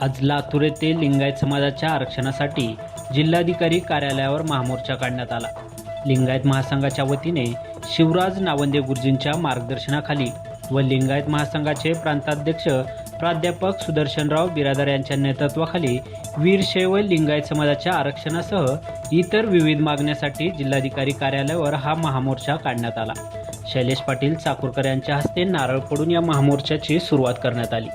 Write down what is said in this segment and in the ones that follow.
आज लातूर येथे लिंगायत समाजाच्या आरक्षणासाठी जिल्हाधिकारी कार्यालयावर महामोर्चा काढण्यात आला. लिंगायत महासंघाच्या वतीने शिवराज नावंदे गुरुजींच्या मार्गदर्शनाखाली व लिंगायत महासंघाचे प्रांताध्यक्ष प्राध्यापक सुदर्शनराव बिरादार यांच्या नेतृत्वाखाली वीरशैव लिंगायत समाजाच्या आरक्षणासह इतर विविध मागण्यासाठी जिल्हाधिकारी कार्यालयावर हा महामोर्चा काढण्यात आला. शैलेश पाटील चाकूरकर यांच्या हस्ते नारळ पडून या महामोर्चाची सुरुवात करण्यात आली.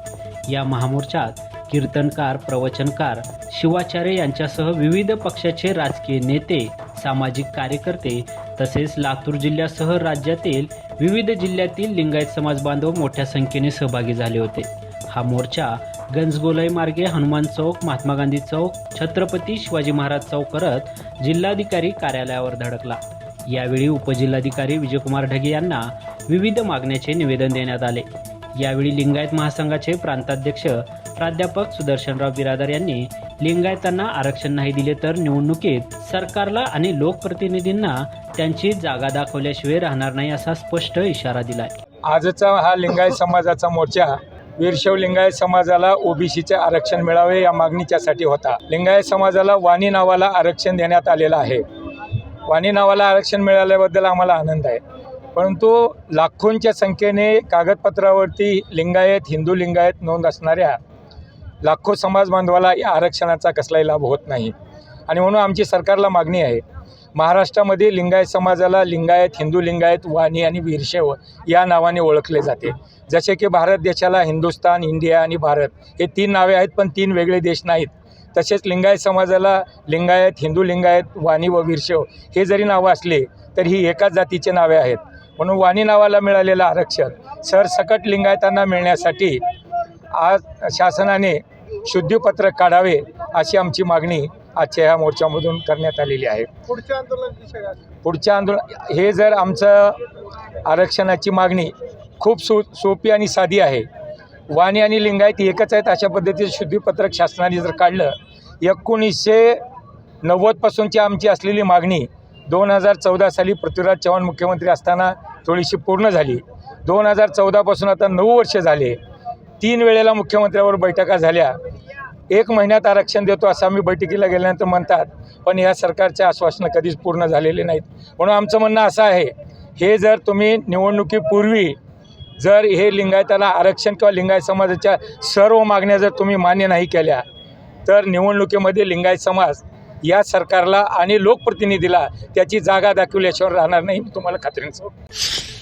या महामोर्चात कीर्तनकार प्रवचनकार शिवाचार्य यांच्यासह विविध पक्षाचे राजकीय नेते सामाजिक कार्यकर्ते तसेच लातूर जिल्ह्यासह राज्यातील विविध जिल्ह्यातील लिंगायत समाज बांधव मोठ्या संख्येने सहभागी झाले होते. हा मोर्चा गंजगोलाई मार्गे हनुमान चौक महात्मा गांधी चौक छत्रपती शिवाजी महाराज चौक करत जिल्हाधिकारी कार्यालयावर धडकला. यावेळी उपजिल्हाधिकारी विजयकुमार ढगे यांना विविध मागण्याचे निवेदन देण्यात आले. यावेळी लिंगायत महासंघाचे प्रांताध्यक्ष प्राध्यापक सुदर्शनराव बिरादार यांनी लिंगायतांना आरक्षण नाही दिले तर निवडणुकीत सरकारला आणि लोकप्रतिनिधींना त्यांची जागा दाखवल्याशिवाय राहणार नाही असा स्पष्ट इशारा दिलाय. आजचा हा लिंगायत समाजाचा मोर्चा वीरशैव लिंगायत समाजाला ओबीसीचे आरक्षण मिळावे या मागणीच्यासाठी होता. लिंगायत समाजाला वाणी नावाला आरक्षण देण्यात आलेलं आहे. वाणी नावाला आरक्षण मिळाल्याबद्दल आम्हाला आनंद आहे. परंतु लाखोंच्या संख्येने कागदपत्रावरती लिंगायत हिंदू लिंगायत नोंद असणाऱ्या लाखो समाज बांधवाला या आरक्षणाचा कसलाही लाभ होत नाही. आणि म्हणून आमची सरकारला मागणी आहे महाराष्ट्रामध्ये लिंगायत समाजाला लिंगायत हिंदू लिंगायत वाणी आणि वीरशैव या नावाने ओळखले जाते. जसे की भारत देशाला हिंदुस्तान इंडिया आणि भारत हे तीन नावे आहेत पण तीन वेगळे देश नाहीत. तसेच लिंगायत समाजाला लिंगायत हिंदू लिंगायत वाणी व वीरशैव हे जरी नावं असले तर ही एकाच जातीचे नावे आहेत. म्हणून वाणी नावाला मिळालेलं आरक्षण सरसकट लिंगायतांना मिळण्यासाठी आज शासनाने शुद्धीपत्रक काढावे अशी आमची मागणी आजच्या ह्या मोर्चामधून करण्यात आलेली आहे पुढचे आंदोलन? पुढच्या आंदोलन हे जर आमचं आरक्षणाची मागणी खूप सो सोपी आणि साधी आहे वाणी आणि लिंगायत एकच आहेत अशा पद्धतीचं शुद्धीपत्रक शासनाने जर काढलं एकोणीसशे नव्वदपासूनची आमची असलेली मागणी दोन हजार चौदा साली पृथ्वीराज चव्हाण मुख्यमंत्री असताना थोडीशी पूर्ण झाली. दोन हजार चौदापासून आता नऊ वर्ष झाले. तीन वेळेला मुख्यमंत्र्यावर बैठका झाल्या. एक महिन्यात आरक्षण देतो असं आम्ही बैठकीला गेल्यानंतर म्हणतात पण या सरकारच्या आश्वासनं कधीच पूर्ण झालेले नाहीत. म्हणून आमचं म्हणणं असं आहे हे जर तुम्ही निवडणुकीपूर्वी जर हे लिंगायताला आरक्षण किंवा लिंगायत समाजाच्या सर्व मागण्या जर तुम्ही मान्य नाही केल्या तर निवडणुकीमध्ये लिंगायत समाज या सरकारला आणि लोकप्रतिनिधीला त्याची जागा दाखवल्याशिवाय राहणार नाही मी तुम्हाला खात्रीने सांगतो.